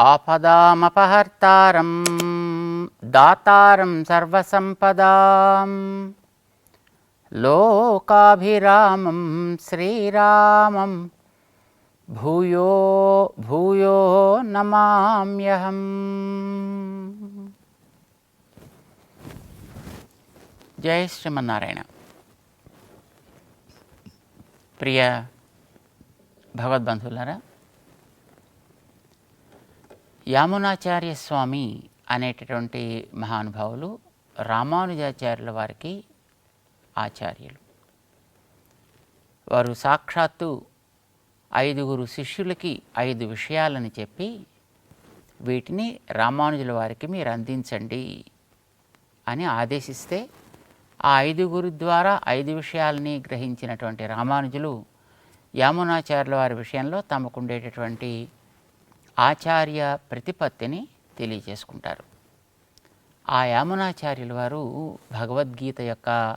ఆపదామపహర్తారం దాతారం సర్వసంపదాం. లోకాభిరామం శ్రీరామం భూయో భూయో నమామ్యహం. జై శ్రీమన్నారాయణ. ప్రియ భగవద్బంధువులారా యామునాచార్య స్వామి అనేటటువంటి మహానుభావులు రామానుజాచార్యుల వారికి ఆచార్యులు. వారు సాక్షాత్తు ఐదుగురు శిష్యులకి ఐదు విషయాలను చెప్పి వీటిని రామానుజుల వారికి మీరు అందించండి అని ఆదేశిస్తే ఆ ఐదుగురు ద్వారా ఐదు విషయాలని గ్రహించినటువంటి రామానుజులు యామునాచార్యుల వారి విషయంలో తమకుండేటటువంటి ఆచార్య ప్రతిపత్తిని తెలియజేసుకుంటారు. ఆ యామునాచార్యుల వారు భగవద్గీత యొక్క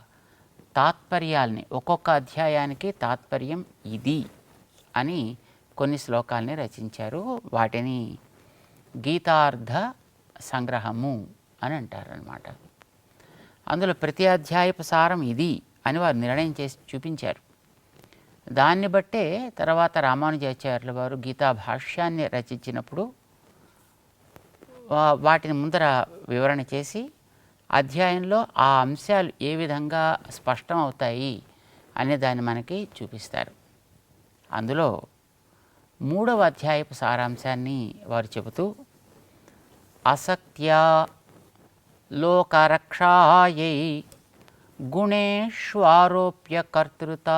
తాత్పర్యాల్ని ఒక్కొక్క అధ్యాయానికి తాత్పర్యం ఇది అని కొన్ని శ్లోకాల్ని రచించారు. వాటిని గీతార్థ సంగ్రహము అని అంటారనమాట అందులో ప్రతి అధ్యాయపు సారం ఇది అని వారు నిర్ణయం చేసి చూపించారు. దాన్ని బట్టే తర్వాత రామానుజాచార్యుల వారు గీతా భాష్యాన్ని రచించినప్పుడు వాటిని ముందర వివరణ చేసి అధ్యాయంలో ఆ అంశాలు ఏ విధంగా స్పష్టం అవుతాయి అనే దాన్ని మనకి చూపిస్తారు. అందులో మూడవ అధ్యాయపు సారాంశాన్ని వారు చెబుతూ అసక్త్యా లోకరక్షాయై గుణేష్వారోప్య కర్తృత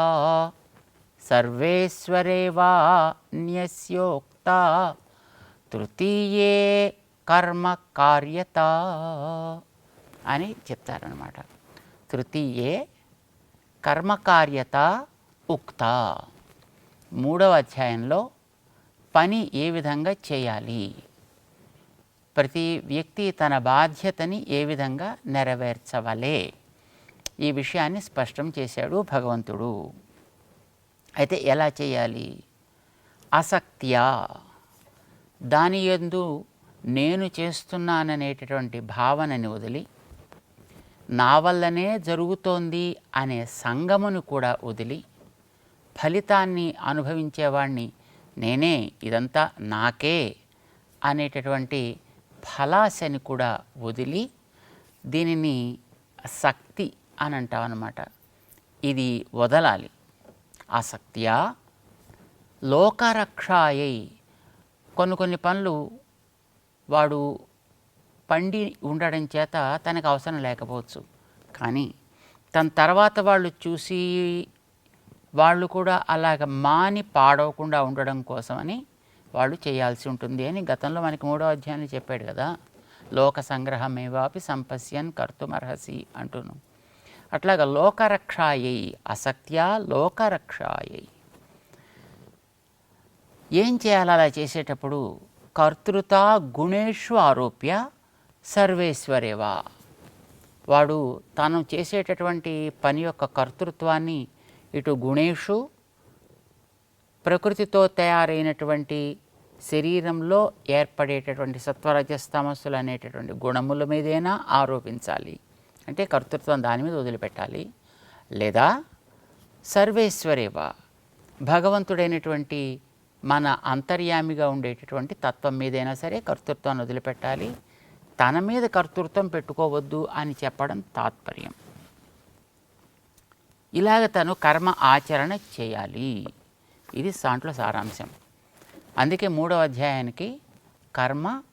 సర్వేశ్వరేవాన్యస్యోక్త తృతీయే కర్మ కార్యత అని చెప్తారనమాట తృతీయే కర్మకార్యత ఉక్త. మూడవ అధ్యాయంలో పని ఏ విధంగా చేయాలి? ప్రతి వ్యక్తి తన బాధ్యతని ఏ విధంగా నెరవేర్చవలే? ఈ విషయాన్ని స్పష్టం చేశాడు భగవంతుడు. అయితే ఎలా చేయాలి? ఆసక్తియా దాని యందు నేను చేస్తున్నాననేటటువంటి భావనని వదిలి నా వల్లనే జరుగుతోంది అనే సంగమును కూడా వదిలి ఫలితాన్ని అనుభవించేవాణ్ణి నేనే ఇదంతా నాకే అనేటటువంటి ఫలాశని కూడా వదిలి దీనిని శక్తి అని అంటాం అన్నమాట ఇది వదలాలి. ఆసక్తియా? లోకరక్షాయై. కొన్ని కొన్ని పనులు వాడు పండి ఉండడం చేత తనకు అవసరం లేకపోవచ్చు. కానీ తన తర్వాత వాళ్ళు చూసి వాళ్ళు కూడా అలాగ మాని పాడవకుండా ఉండడం కోసమని వాళ్ళు చేయాల్సి ఉంటుంది అని గతంలో మనకి మూడో అధ్యాయంలో చెప్పాడు కదా. లోక సంగ్రహమేవాపి సంపశ్యన్ కర్తుమర్హసి అంటున్నాం అట్లాగా లోకరక్షాయై అసక్త్యా లోకరక్షాయై. ఏం చేయాలి అలా చేసేటప్పుడు? కర్తృత గుణేషు ఆరోప్య సర్వేశ్వరేవా. వాడు తాను చేసేటటువంటి పని యొక్క కర్తృత్వాన్ని ఇటు గుణేషు ప్రకృతితో తయారైనటువంటి శరీరంలో ఏర్పడేటటువంటి సత్వరజస్తమస్సులు అనేటటువంటి గుణముల మీదైనా ఆరోపించాలి. అంటే కర్తృత్వం దాని మీద వదిలిపెట్టాలి. లేదా సర్వేశ్వరేవ భగవంతుడైనటువంటి మన అంతర్యామిగా ఉండేటటువంటి తత్వం మీదైనా సరే కర్తృత్వాన్ని వదిలిపెట్టాలి. తన మీద కర్తృత్వం పెట్టుకోవద్దు అని చెప్పడం తాత్పర్యం. ఇలాగ తను కర్మ ఆచరణ చేయాలి. ఇది దాంట్లో సారాంశం. అందుకే మూడవ అధ్యాయానికి కర్మ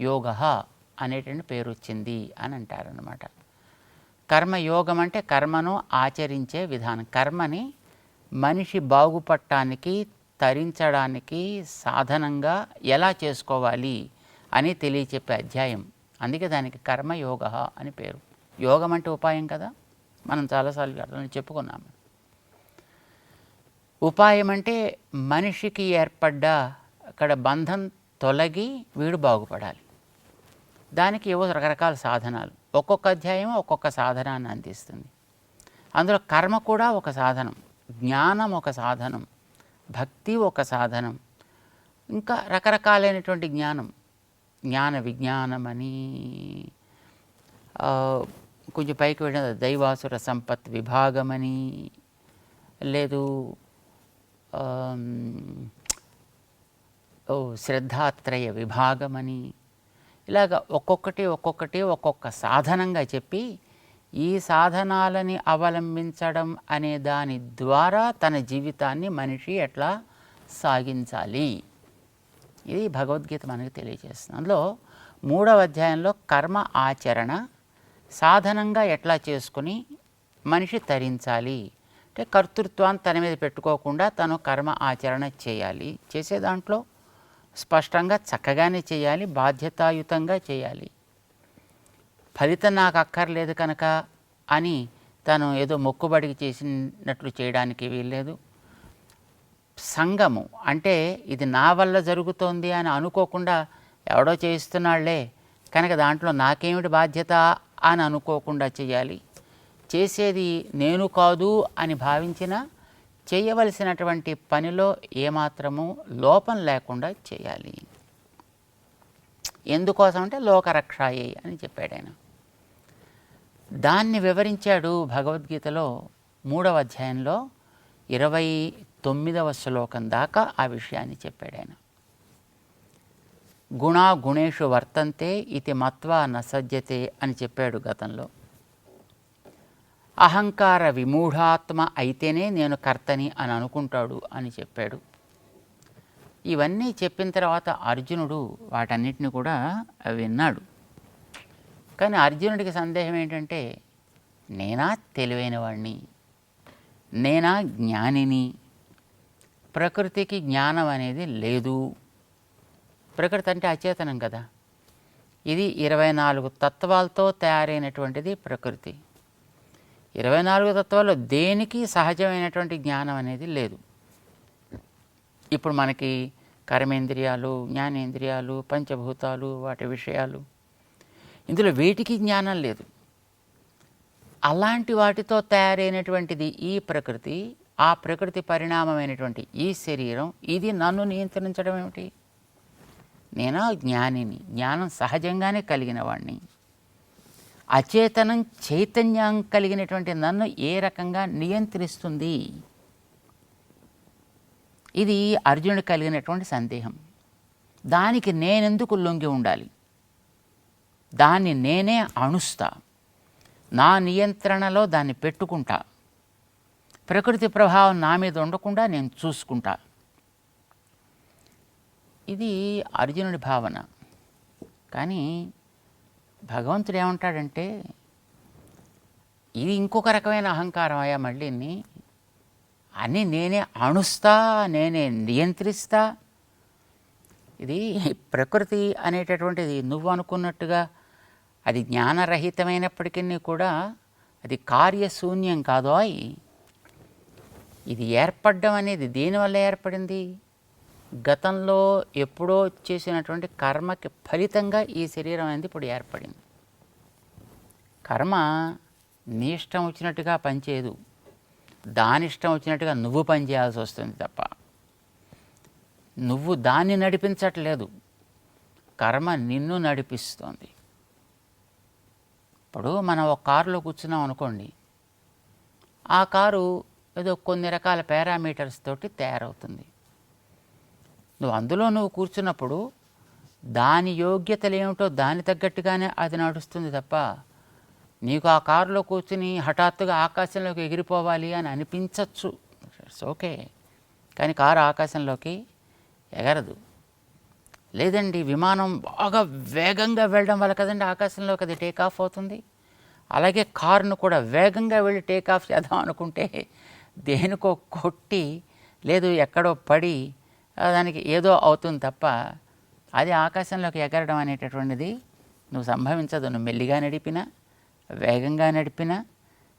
యోగ అనేటువంటి పేరు వచ్చింది అని అంటారనమాట కర్మయోగం అంటే కర్మను ఆచరించే విధానం. కర్మని మనిషి బాగుపడటానికి తరించడానికి సాధనంగా ఎలా చేసుకోవాలి అని తెలియచెప్పే అధ్యాయం. అందుకే దానికి కర్మయోగ అని పేరు. యోగం అంటే ఉపాయం కదా? మనం చాలాసార్లు అర్థం చెప్పుకున్నాము. ఉపాయం అంటే మనిషికి ఏర్పడ్డ అక్కడ బంధం తొలగి వీడు బాగుపడాలి. దానికి ఏవో రకరకాల సాధనాలు. ఒక్కొక్క అధ్యాయం ఒక్కొక్క సాధనాన్ని అందిస్తుంది. అందులో కర్మ కూడా ఒక సాధనం జ్ఞానం ఒక సాధనం భక్తి ఒక సాధనం ఇంకా రకరకాలైనటువంటి జ్ఞానం. జ్ఞాన విజ్ఞానమని అని కొంచెం పైకి వెళ్ళిన దైవాసుర సంపత్ విభాగమని లేదు ఓ శ్రద్ధాత్రయ విభాగమని ఇలాగ ఒక్కొక్కటి ఒక్కొక్కటి ఒక్కొక్క సాధనంగా చెప్పి ఈ సాధనాలని అవలంబించడం అనే దాని ద్వారా తన జీవితాన్ని మనిషి ఎట్లా సాగించాలి? ఇది భగవద్గీత మనకు తెలియజేస్తుంది. అందులో మూడవ అధ్యాయంలో కర్మ ఆచరణ సాధనంగా ఎట్లా చేసుకుని మనిషి తరించాలి? అంటే కర్తృత్వాన్ని తన మీద పెట్టుకోకుండా తను కర్మ ఆచరణ చేయాలి. చేసే దాంట్లో స్పష్టంగా చక్కగానే చేయాలి బాధ్యతాయుతంగా చేయాలి. ఫలితం నాకు అక్కర్లేదు కనుక అని తను ఏదో మొక్కుబడికి చేసినట్లు చేయడానికి వీల్లేదు. సంఘము అంటే ఇది నా వల్ల జరుగుతోంది అని అనుకోకుండా ఎవడో చేయిస్తున్నాళ్ళే కనుక దాంట్లో నాకేమిటి బాధ్యత అని అనుకోకుండా చేయాలి. చేసేది నేను కాదు అని భావించిన చేయవలసినటువంటి పనిలో ఏమాత్రము లోపం లేకుండా చేయాలి. ఎందుకోసం అంటే లోకరక్షాయే అని చెప్పాడు ఆయన. దాన్ని వివరించాడు భగవద్గీతలో మూడవ అధ్యాయంలో ఇరవై తొమ్మిదవ శ్లోకం దాకా ఆ విషయాన్ని చెప్పాడు ఆయన. గుణా గుణేషు వర్తంతే ఇది మత్వా నసజ్యతే అని చెప్పాడు గతంలో. అహంకార విమూఢాత్మ అయితేనే నేను కర్తని అని అనుకుంటాడు అని చెప్పాడు. ఇవన్నీ చెప్పిన తర్వాత అర్జునుడు వాటన్నిటిని కూడా విన్నాడు. కానీ అర్జునుడికి సందేహం ఏంటంటే నేనా తెలివైన వాడిని నేనా జ్ఞానిని? ప్రకృతికి జ్ఞానం అనేది లేదు. ప్రకృతి అంటే అచేతనం కదా. ఇది ఇరవై నాలుగు తత్వాలతో తయారైనటువంటిది ప్రకృతి. ఇరవై నాలుగు తత్వాల్లో దేనికి సహజమైనటువంటి జ్ఞానం అనేది లేదు. ఇప్పుడు మనకి కర్మేంద్రియాలు జ్ఞానేంద్రియాలు పంచభూతాలు వాటి విషయాలు. ఇందులో వీటికి జ్ఞానం లేదు. అలాంటి వాటితో తయారైనటువంటిది ఈ ప్రకృతి ఆ ప్రకృతి పరిణామమైనటువంటి ఈ శరీరం ఇది నన్ను నియంత్రించడం ఏమిటి? నేను జ్ఞానిని. జ్ఞానం సహజంగానే కలిగిన వాడిని అచేతనం చైతన్యం కలిగినటువంటి నన్ను ఏ రకంగా నియంత్రిస్తుంది? ఇది అర్జునుడు కలిగినటువంటి సందేహం. దానికి నేనెందుకు లొంగి ఉండాలి? దాన్ని నేనే అణుస్తా. నా నియంత్రణలో దాన్ని పెట్టుకుంటా. ప్రకృతి ప్రభావం నా మీద ఉండకుండా నేను చూసుకుంటా. ఇది అర్జునుడి భావన. కానీ భగవంతుడు ఏమంటాడంటే ఇది ఇంకొక రకమైన అహంకారం అయ్యా మళ్ళీని అని నేనే అణుస్తా నేనే నియంత్రిస్తా. ఇది ప్రకృతి అనేటటువంటిది. నువ్వు అనుకున్నట్టుగా అది జ్ఞానరహితమైనప్పటికీ కూడా అది కార్యశూన్యం అయి ఇది ఏర్పడడం అనేది దేనివల్ల ఏర్పడింది? గతంలో ఎప్పుడో చేసినటువంటి కర్మకి ఫలితంగా ఈ శరీరం అనేది ఇప్పుడు ఏర్పడింది. కర్మ నీ ఇష్టం వచ్చినట్టుగా పనిచేయదు. దాని ఇష్టం వచ్చినట్టుగా నువ్వు పని చేయాల్సి వస్తుంది తప్ప. నువ్వు దాన్ని నడిపించట్లేదు. కర్మ నిన్ను నడిపిస్తోంది. ఇప్పుడు మనం ఒక కారులో కూర్చున్నాం అనుకోండి. ఆ కారు ఏదో కొన్ని రకాల పారామీటర్స్ తోటి తయారవుతుంది. నువ్వు అందులో నువ్వు కూర్చున్నప్పుడు దాని యోగ్యతలు ఏమిటో దాని తగ్గట్టుగానే అది నడుస్తుంది తప్ప నీకు ఆ కారులో కూర్చుని హఠాత్తుగా ఆకాశంలోకి ఎగిరిపోవాలి అని అనిపించవచ్చు ఇట్స్ ఓకే కానీ కారు ఆకాశంలోకి ఎగరదు. లేదండి విమానం బాగా వేగంగా వెళ్ళడం వల్ల కదండి ఆకాశంలోకి అది టేక్ ఆఫ్ అవుతుంది. అలాగే కారును కూడా వేగంగా వెళ్ళి టేక్ ఆఫ్ చేద్దాం అనుకుంటే దేనికో కొట్టి లేదు ఎక్కడో పడి దానికి ఏదో అవుతుంది తప్ప అది ఆకాశంలోకి ఎగరడం అనేటటువంటిది నువ్వు సంభవించదు. నువ్వు మెల్లిగా నడిపినా వేగంగా నడిపినా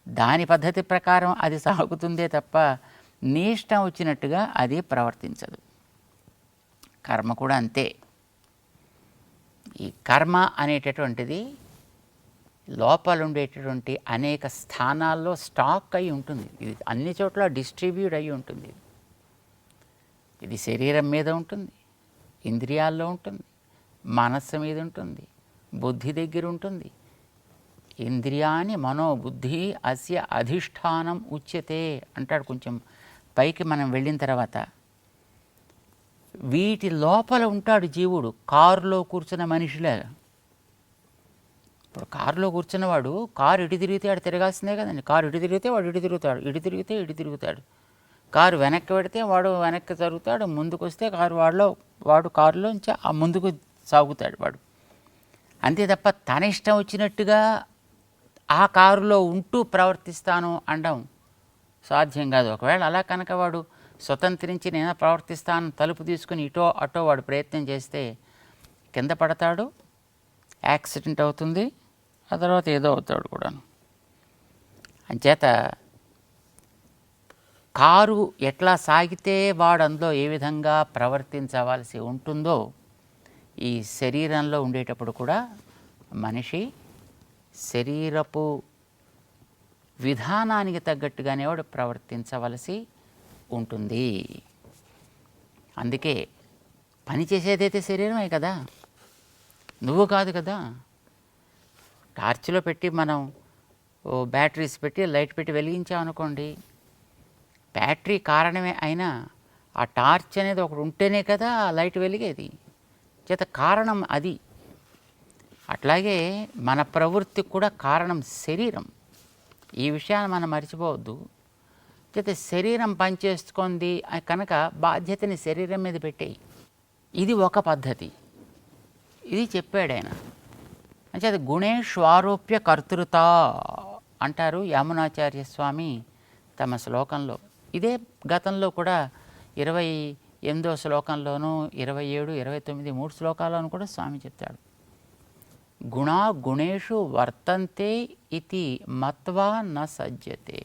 దాని పద్ధతి ప్రకారం అది సాగుతుందే తప్ప నీ ఇష్టం వచ్చినట్టుగా అది ప్రవర్తించదు. కర్మ కూడా అంతే. ఈ కర్మ అనేటటువంటిది లోపల ఉండేటటువంటి అనేక స్థానాల్లో స్టాక్ అయి ఉంటుంది. ఇది అన్ని చోట్ల డిస్ట్రిబ్యూట్ అయి ఉంటుంది. ఇది శరీరం మీద ఉంటుంది ఇంద్రియాల్లో ఉంటుంది మనస్సు మీద ఉంటుంది బుద్ధి దగ్గర ఉంటుంది. ఇంద్రియాని మనోబుద్ధి అస్య అధిష్టానం ఉచ్యతే అంటాడు కొంచెం పైకి మనం వెళ్ళిన తర్వాత. వీటి లోపల ఉంటాడు జీవుడు కారులో కూర్చున్న మనిషిలే. ఇప్పుడు కారులో కూర్చున్నవాడు కారు ఇటు తిరిగితే ఆడు తిరగాల్సిందే కదండి. కారు ఇటు తిరిగితే వాడు ఇటు తిరుగుతాడు ఇటు తిరిగితే ఇటు తిరుగుతాడు. కారు వెనక్కి పెడితే వాడు వెనక్కి జరుగుతాడు ముందుకు వస్తే కారు వాడిలో వాడు కారులోంచి ఆ ముందుకు సాగుతాడు వాడు. అంతే తప్ప తన ఇష్టం వచ్చినట్టుగా ఆ కారులో ఉంటూ ప్రవర్తిస్తాను అనడం సాధ్యం కాదు. ఒకవేళ అలా కనుక వాడు స్వతంత్రించి నేను ప్రవర్తిస్తాను తలుపు తీసుకుని ఇటో అటో వాడు ప్రయత్నం చేస్తే కింద పడతాడు యాక్సిడెంట్ అవుతుంది ఆ తర్వాత ఏదో అవుతాడు కూడాను. అంచేత కారు ఎట్లా సాగితే వాడు అందులో ఏ విధంగా ప్రవర్తించవలసి ఉంటుందో ఈ శరీరంలో ఉండేటప్పుడు కూడా మనిషి శరీరపు విధానానికి తగ్గట్టుగానే వాడు ప్రవర్తించవలసి ఉంటుంది. అందుకే పని చేసేదైతే శరీరమే కదా. నువ్వు కాదు కదా. టార్చ్లో పెట్టి మనం ఓ బ్యాటరీస్ పెట్టి లైట్ పెట్టి వెలిగించామనుకోండి బ్యాటరీ కారణమే అయినా ఆ టార్చ్ అనేది ఒకటి ఉంటేనే కదా ఆ లైట్ వెలిగేది. చేత కారణం అది. అట్లాగే మన ప్రవృత్తికి కూడా కారణం శరీరం. ఈ విషయాన్ని మనం మర్చిపోవద్దు. చేత శరీరం పనిచేసుకుంది కనుక బాధ్యతని శరీరం మీద పెట్టేయి. ఇది ఒక పద్ధతి. ఇది చెప్పాడు ఆయన అంచేత గుణేష్వారోప్య కర్తృత అంటారు యామునాచార్య స్వామి తమ శ్లోకంలో. ఇదే గతంలో కూడా ఇరవై ఎనిమిదో శ్లోకంలోనూ ఇరవై ఏడు ఇరవై తొమ్మిది మూడు శ్లోకాల్లోనూ కూడా స్వామి చెప్తాడు గుణా గుణేషు వర్తంతే ఇది మత్వా న సజ్జతే.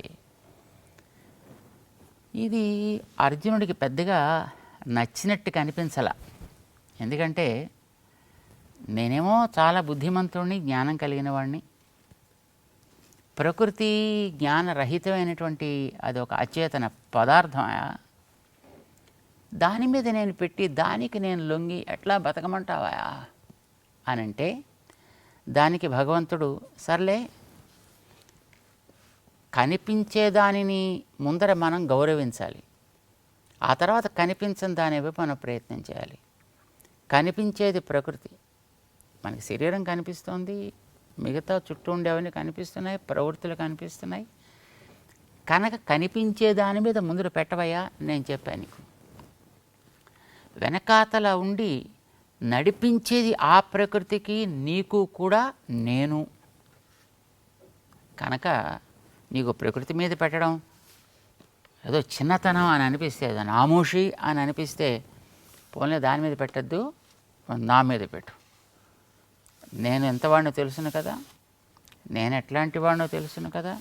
ఇది అర్జునుడికి పెద్దగా నచ్చినట్టు కనిపించల. ఎందుకంటే నేనేమో చాలా బుద్ధిమంతుడిని జ్ఞానం కలిగిన వాడిని ప్రకృతి జ్ఞానరహితమైనటువంటి అది ఒక అచేతన పదార్థం దాని మీద నేను పెట్టి దానికి నేను లొంగి ఎట్లా బతకమంటావా అని అంటే దానికి భగవంతుడు సర్లే కనిపించే దానిని ముందర మనం గౌరవించాలి. ఆ తర్వాత కనిపించని దాని వైపు మనం ప్రయత్నం చేయాలి. కనిపించేది ప్రకృతి. మనకి శరీరం కనిపిస్తోంది మిగతా చుట్టూ ఉండేవన్నీ కనిపిస్తున్నాయి ప్రవృత్తులు కనిపిస్తున్నాయి. కనుక కనిపించే దాని మీద ముందు పెట్టవయ్యా నేను చెప్పాను నీకు. వెనకాతల ఉండి నడిపించేది ఆ ప్రకృతికి నీకు కూడా నేను. కనుక నీకు ప్రకృతి మీద పెట్టడం ఏదో చిన్నతనం అని అనిపిస్తే నామోషి అని అనిపిస్తే పోన్లే దాని మీద పెట్టద్దు నా మీద పెట్టు. నేను ఎంతవాడినో తెలుసును కదా. నేను ఎట్లాంటి వాడినో తెలుసును కదా.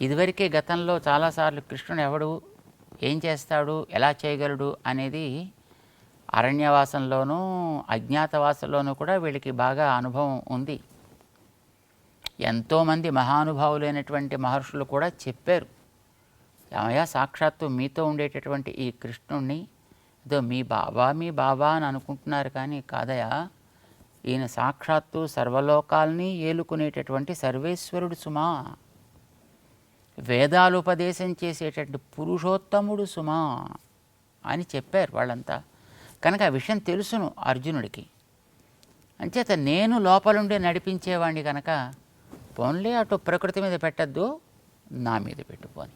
ఇదివరకే గతంలో చాలాసార్లు కృష్ణుడు ఎవడు ఏం చేస్తాడు ఎలా చేయగలడు అనేది అరణ్యవాసంలోనూ అజ్ఞాతవాసంలోనూ కూడా వీళ్ళకి బాగా అనుభవం ఉంది. ఎంతోమంది మహానుభావులైనటువంటి మహర్షులు కూడా చెప్పారు ఏమయ్య సాక్షాత్తు మీతో ఉండేటటువంటి ఈ కృష్ణుణ్ణి ఏదో మీ బాబా మీ బాబా అని అనుకుంటున్నారు కానీ కాదయా ఈయన సాక్షాత్తు సర్వలోకాల్ని ఏలుకునేటటువంటి సర్వేశ్వరుడు సుమా. వేదాలు ఉపదేశం చేసేటటువంటి పురుషోత్తముడు సుమా అని చెప్పారు వాళ్ళంతా. కనుక ఆ విషయం తెలుసును అర్జునుడికి. అంచేత నేను లోపలుండే నడిపించేవాడిని కనుక పోన్లే అటు ప్రకృతి మీద పెట్టద్దు నా మీద పెట్టుకోని.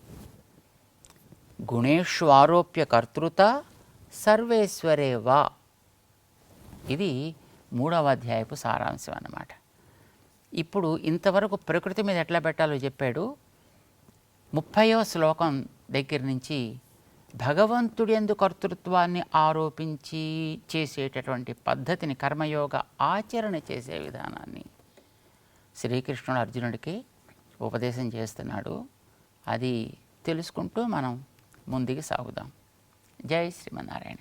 గుణేషు ఆరోప్య కర్తృత సర్వేశ్వరే వా. ఇది మూడవ అధ్యాయపు సారాంశం అన్నమాట. ఇప్పుడు ఇంతవరకు ప్రకృతి మీద ఎట్లా పెట్టాలో చెప్పాడు. ముప్పయో శ్లోకం దగ్గర నుంచి భగవంతుడి ఎందు కర్తృత్వాన్ని ఆరోపించి చేసేటటువంటి పద్ధతిని కర్మయోగ ఆచరణ చేసే విధానాన్ని శ్రీకృష్ణుడు అర్జునుడికి ఉపదేశం చేస్తున్నాడు. అది తెలుసుకుంటూ మనం ముందుకు సాగుదాం. జై శ్రీమన్నారాయణ.